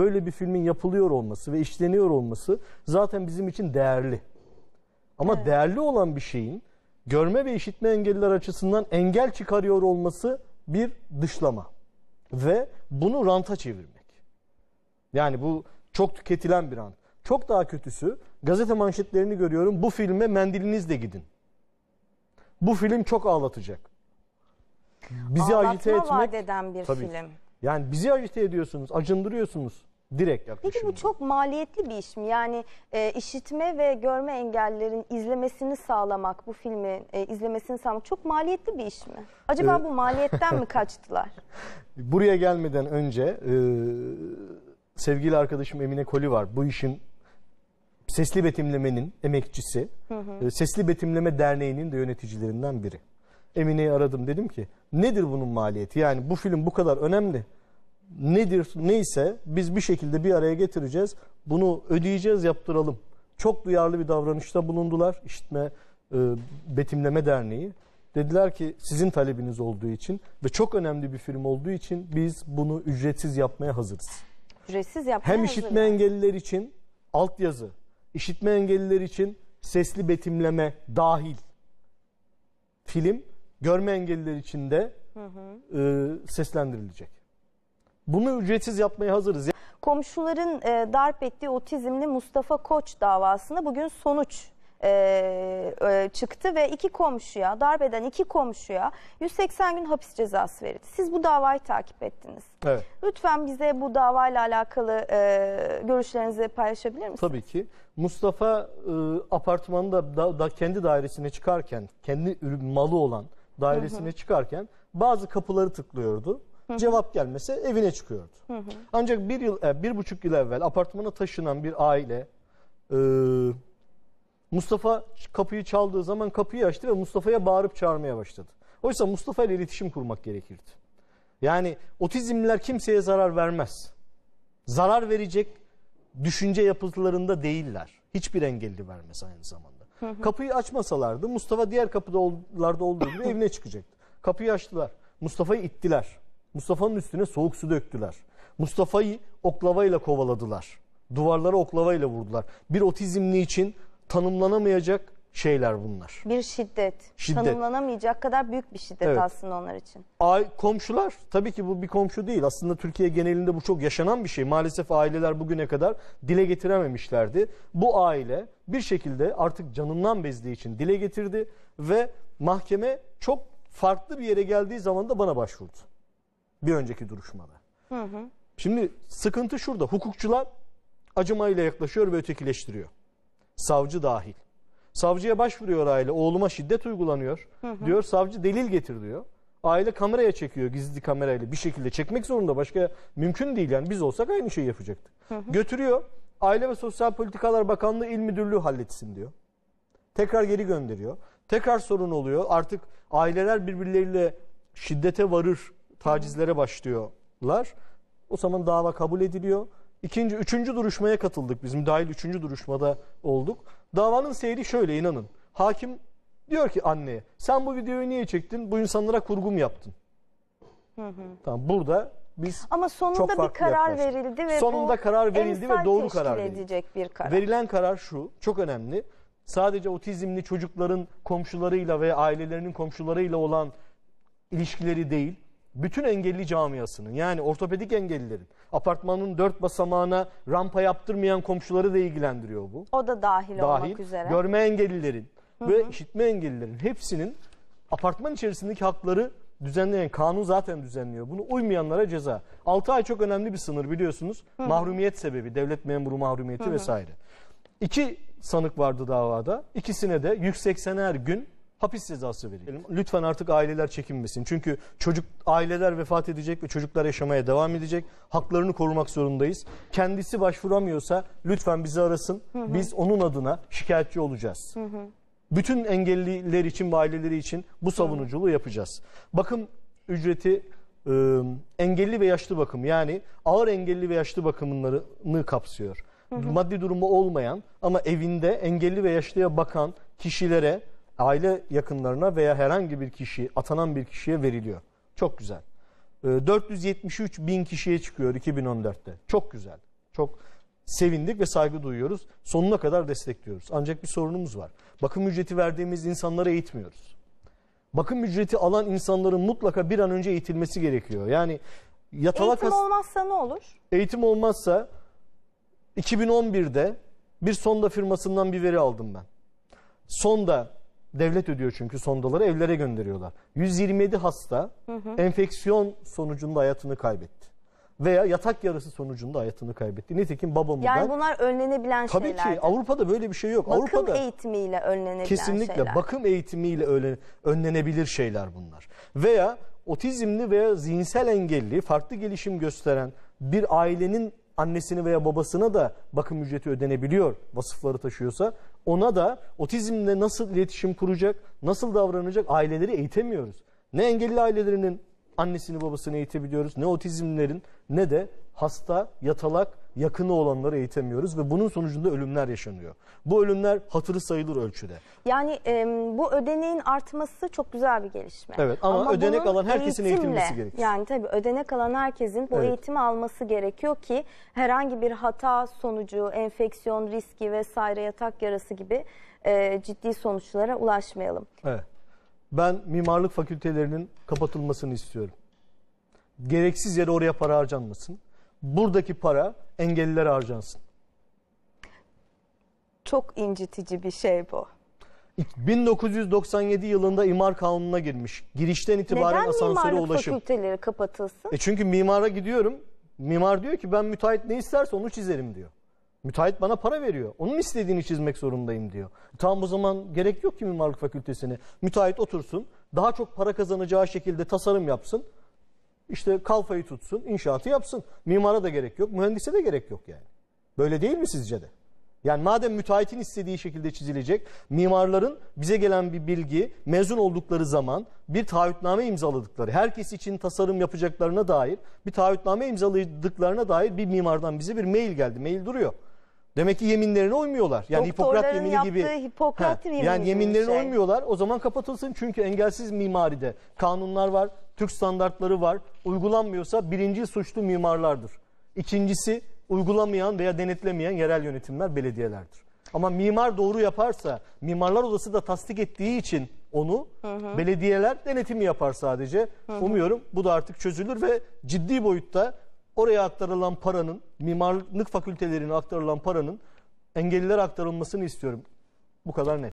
Böyle bir filmin yapılıyor olması ve işleniyor olması zaten bizim için değerli. Ama değerli olan bir şeyin görme ve işitme engelliler açısından engel çıkarıyor olması bir dışlama. Ve bunu ranta çevirmek. Yani bu çok tüketilen bir rant. Çok daha kötüsü gazete manşetlerini görüyorum. Bu filme mendilinizle gidin. Bu film çok ağlatacak. Bizi agite Ağlatma etmek vaat eden bir Tabii. film. Yani bizi agite ediyorsunuz, acındırıyorsunuz. Direkt Peki yaklaşımla. bu çok maliyetli bir iş mi? Yani e, işitme ve görme engellilerin izlemesini sağlamak, bu filmi e, izlemesini sağlamak çok maliyetli bir iş mi? Acaba Ee, bu maliyetten mi kaçtılar? Buraya gelmeden önce e, sevgili arkadaşım Emine Koli var. Bu işin sesli betimlemenin emekçisi. E, Sesli Betimleme Derneği'nin de yöneticilerinden biri. Emine'yi aradım dedim ki nedir bunun maliyeti? Yani bu film bu kadar önemli. Nedir neyse biz bir şekilde bir araya getireceğiz. Bunu ödeyeceğiz yaptıralım. Çok duyarlı bir davranışta bulundular. İşitme e, Betimleme Derneği. Dediler ki sizin talebiniz olduğu için ve çok önemli bir film olduğu için biz bunu ücretsiz yapmaya hazırız. Ücretsiz yapmaya Hem işitme hazırlar. engelliler için altyazı, işitme engelliler için sesli betimleme dahil film, görme engelliler için de e, seslendirilecek. Bunu ücretsiz yapmaya hazırız. Komşuların e, darp ettiği otizmli Mustafa Koç davasında bugün sonuç e, e, çıktı ve iki komşuya, darp eden iki komşuya 180 gün hapis cezası verildi. Siz bu davayı takip ettiniz. Evet. Lütfen bize bu davayla alakalı e, görüşlerinizi paylaşabilir misiniz? Tabii ki. Mustafa e, apartmanda da, da kendi dairesine çıkarken, kendi malı olan dairesine çıkarken bazı kapıları tıklıyordu. Cevap gelmese evine çıkıyordu. Ancak bir yıl, e, bir buçuk yıl evvel apartmana taşınan bir aile e, Mustafa kapıyı çaldığı zaman kapıyı açtı ve Mustafa'ya bağırıp çağırmaya başladı. Oysa Mustafa ile iletişim kurmak gerekirdi. Yani otizmliler kimseye zarar vermez zarar verecek düşünce yapılarında değiller. Hiçbir engelli vermez aynı zamanda. Kapıyı açmasalardı Mustafa diğer kapılarda olduğu gibi evine çıkacaktı. Kapıyı açtılar. Mustafa'yı ittiler. Mustafa'nın üstüne soğuk su döktüler. Mustafa'yı oklavayla kovaladılar. Duvarlara oklavayla vurdular. Bir otizmli için tanımlanamayacak şeyler bunlar. Bir şiddet. Şiddet. Tanımlanamayacak kadar büyük bir şiddet Evet. aslında onlar için. Ay, komşular tabii ki bu bir komşu değil. Aslında Türkiye genelinde bu çok yaşanan bir şey. Maalesef aileler bugüne kadar dile getirememişlerdi. Bu aile bir şekilde artık canından bezdiği için dile getirdi ve mahkeme çok farklı bir yere geldiği zaman da bana başvurdu. Bir önceki duruşmada. Şimdi sıkıntı şurada. Hukukçular acımayla yaklaşıyor ve ötekileştiriyor. Savcı dahil. Savcıya başvuruyor aile. Oğluma şiddet uygulanıyor. Diyor savcı delil getir diyor. Aile kameraya çekiyor gizli kamerayla bir şekilde çekmek zorunda. Başka mümkün değil yani biz olsak aynı şeyi yapacaktık. Götürüyor. Aile ve Sosyal Politikalar Bakanlığı İl Müdürlüğü halletsin diyor. Tekrar geri gönderiyor. Tekrar sorun oluyor. Artık aileler birbirleriyle şiddete varır, tacizlere başlıyorlar. O zaman dava kabul ediliyor. İkinci, üçüncü duruşmaya katıldık biz. Müdahil üçüncü duruşmada olduk. Davanın seyri şöyle inanın. Hakim diyor ki anneye sen bu videoyu niye çektin? Bu insanlara kurgum yaptın. Tamam burada biz Ama sonunda çok bir karar yaklaştık. verildi ve Sonunda karar verildi ve doğru karar verildi. bir karar. Verilen karar şu, çok önemli. Sadece otizmli çocukların komşularıyla ve ailelerinin komşularıyla olan ilişkileri değil, bütün engelli camiasının yani ortopedik engellilerin, apartmanın dört basamağına rampa yaptırmayan komşuları da ilgilendiriyor bu. O da dahil, Dahil, olmak üzere. görme engellilerin ve işitme engellilerin hepsinin apartman içerisindeki hakları düzenleyen kanun zaten düzenliyor. Bunu uymayanlara ceza. 6 ay çok önemli bir sınır biliyorsunuz. Mahrumiyet sebebi, devlet memuru mahrumiyeti vesaire. İki sanık vardı davada. İkisine de 180'er gün hapis cezası verelim. Lütfen artık aileler çekinmesin. Çünkü çocuk aileler vefat edecek ve çocuklar yaşamaya devam edecek. Haklarını korumak zorundayız. Kendisi başvuramıyorsa lütfen bizi arasın. Biz onun adına şikayetçi olacağız. Bütün engelliler için ve aileleri için bu savunuculuğu yapacağız. Bakım ücreti e, engelli ve yaşlı bakım yani ağır engelli ve yaşlı bakımlarını kapsıyor. Maddi durumu olmayan ama evinde engelli ve yaşlıya bakan kişilere, aile yakınlarına veya herhangi bir kişi, atanan bir kişiye veriliyor. Çok güzel. E, 473 bin kişiye çıkıyor 2014'te. Çok güzel. Çok sevindik ve saygı duyuyoruz. Sonuna kadar destekliyoruz. Ancak bir sorunumuz var. Bakım ücreti verdiğimiz insanları eğitmiyoruz. Bakım ücreti alan insanların mutlaka bir an önce eğitilmesi gerekiyor. Yani yatalak Eğitim olmazsa ne olur? eğitim olmazsa 2011'de bir sonda firmasından bir veri aldım ben. Sonda devlet ödüyor çünkü sondaları evlere gönderiyorlar. 127 hasta enfeksiyon sonucunda hayatını kaybetti. Veya yatak yarısı sonucunda hayatını kaybetti. Nitekim babamı Yani ben bunlar önlenebilen tabii şeyler. ki Avrupa'da böyle bir şey yok. Bakım Avrupa'da eğitimiyle önlenebilen Kesinlikle şeyler. bakım eğitimiyle öyle önlenebilir şeyler bunlar. Veya otizmli veya zihinsel engelli farklı gelişim gösteren bir ailenin annesini veya babasına da bakım ücreti ödenebiliyor vasıfları taşıyorsa ona da otizmle nasıl iletişim kuracak, nasıl davranacak aileleri eğitemiyoruz. Ne engelli ailelerinin annesini babasını eğitebiliyoruz ne otizmlerin ne de hasta, yatalak, yakını olanları eğitemiyoruz ve bunun sonucunda ölümler yaşanıyor. Bu ölümler hatırı sayılır ölçüde. Yani e, bu ödeneğin artması çok güzel bir gelişme. Evet, ama ödenek bunun alan herkesin eğitilmesi gerekir. Yani tabii ödenek alan herkesin bu Evet. eğitimi alması gerekiyor ki herhangi bir hata sonucu, enfeksiyon riski vesaire yatak yarası gibi e, ciddi sonuçlara ulaşmayalım. Evet. Ben mimarlık fakültelerinin kapatılmasını istiyorum. Gereksiz yere oraya para harcanmasın. Buradaki para engellilere harcansın. Çok incitici bir şey bu. 1997 yılında imar kanununa girmiş. Girişten itibaren Neden asansöre mimarlık ulaşım. fakülteleri kapatılsın? E çünkü mimara gidiyorum. Mimar diyor ki ben müteahhit ne isterse onu çizerim diyor. Müteahhit bana para veriyor. Onun istediğini çizmek zorundayım diyor. Tamam o zaman gerek yok ki mimarlık fakültesine. Müteahhit otursun. Daha çok para kazanacağı şekilde tasarım yapsın. İşte kalfayı tutsun, inşaatı yapsın. Mimara da gerek yok, mühendise de gerek yok yani. Böyle değil mi sizce de? Yani madem müteahhitin istediği şekilde çizilecek, mimarların bize gelen bir bilgi, mezun oldukları zaman bir taahhütname imzaladıkları, herkes için tasarım yapacaklarına dair bir taahhütname imzaladıklarına dair bir mimardan bize bir mail geldi. Mail duruyor. Demek ki yeminlerine uymuyorlar. Yani Hipokrat Doktorların yemini gibi. yaptığı Hipokrat yemini Yani gibi yeminlerine bir şey. uymuyorlar. O zaman kapatılsın çünkü engelsiz mimaride kanunlar var, Türk standartları var. Uygulanmıyorsa birinci suçlu mimarlardır. İkincisi uygulamayan veya denetlemeyen yerel yönetimler, belediyelerdir. Ama mimar doğru yaparsa, mimarlar odası da tasdik ettiği için onu belediyeler denetimi yapar sadece. Umuyorum bu da artık çözülür ve ciddi boyutta oraya aktarılan paranın, mimarlık fakültelerine aktarılan paranın engellilere aktarılmasını istiyorum. Bu kadar net.